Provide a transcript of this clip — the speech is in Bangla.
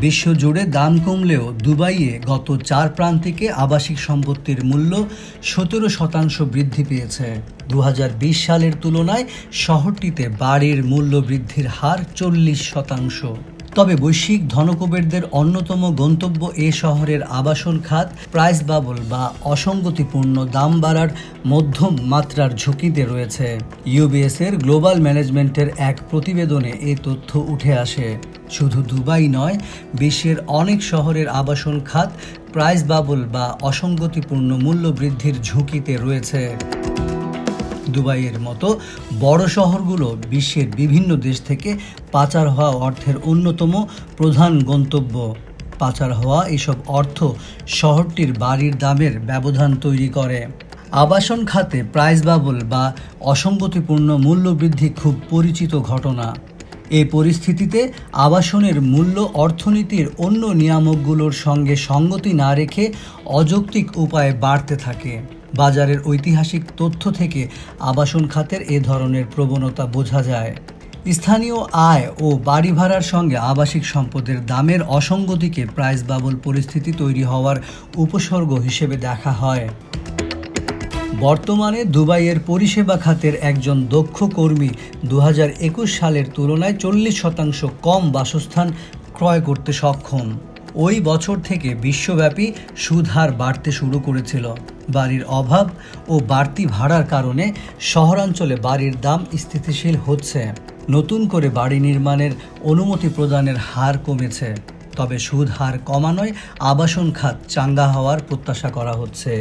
বিশ্বজুড়ে দাম কমলেও দুবাইয়ে গত চার প্রান্তিকে আবাসিক সম্পত্তির মূল্য সতেরো শতাংশ বৃদ্ধি পেয়েছে। দু হাজার বিশ সালের তুলনায় শহরটিতে বাড়ির মূল্য বৃদ্ধির হার চল্লিশ শতাংশ। তবে বৈশ্বিক ধনকুবেরদের অন্যতম গন্তব্য এ শহরের আবাসন খাত প্রাইস বাবল বা অসঙ্গতিপূর্ণ দাম বাড়ার মধ্যম মাত্রার ঝুঁকিতে রয়েছে। ইউবিএস এর গ্লোবাল ম্যানেজমেন্টের এক প্রতিবেদনে এ তথ্য উঠে আসে। শুধু দুবাই নয়, বিশ্বের অনেক শহরের আবাসন খাত প্রাইস বাবল বা অসঙ্গতিপূর্ণ মূল্য বৃদ্ধির ঝুঁকিতে রয়েছে। দুবাইয়ের মতো বড় শহরগুলো বিশ্বের বিভিন্ন দেশ থেকে পাচার হওয়া অর্থের অন্যতম প্রধান গন্তব্য পাচার হওয়া এসব অর্থ শহরটির বাড়ির দামের ব্যবধান তৈরি করে। আবাসন খাতে প্রাইস বাবল বা অসঙ্গতিপূর্ণ মূল্যবৃদ্ধি খুব পরিচিত ঘটনা। এই পরিস্থিতিতে আবাসনের মূল্য অর্থনীতির অন্য নিয়ামকগুলোর সঙ্গে সঙ্গতি না রেখে অযৌক্তিক উপায়ে বাড়তে থাকে। বাজারের ঐতিহাসিক তথ্য থেকে আবাসন খাতের এ ধরনের প্রবণতা বোঝা যায়। স্থানীয় আয় ও বাড়ি ভাড়ার সঙ্গে আবাসিক সম্পদের দামের অসঙ্গতিকে প্রাইস বাবল পরিস্থিতি তৈরি হওয়ার উপসর্গ হিসেবে দেখা হয়। বর্তমানে দুবাইয়ের পরিষেবা খাতের একজন দক্ষ কর্মী দু হাজার একুশ সালের তুলনায় চল্লিশ শতাংশ কম বাসস্থান ক্রয় করতে সক্ষম। ওই বছর থেকে বিশ্বব্যাপী সুদহার বাড়তে শুরু করেছিল। বাড়ির অভাব ও বাড়তি ভাড়ার কারণে শহরাঞ্চলে বাড়ির দাম স্থিতিশীল হচ্ছে। নতুন করে বাড়ি নির্মাণের অনুমতি প্রদানের হার কমেছে। তবে সুদ হার কমানোয় আবাসন খাত চাঙ্গা হওয়ার প্রত্যাশা করা হচ্ছে।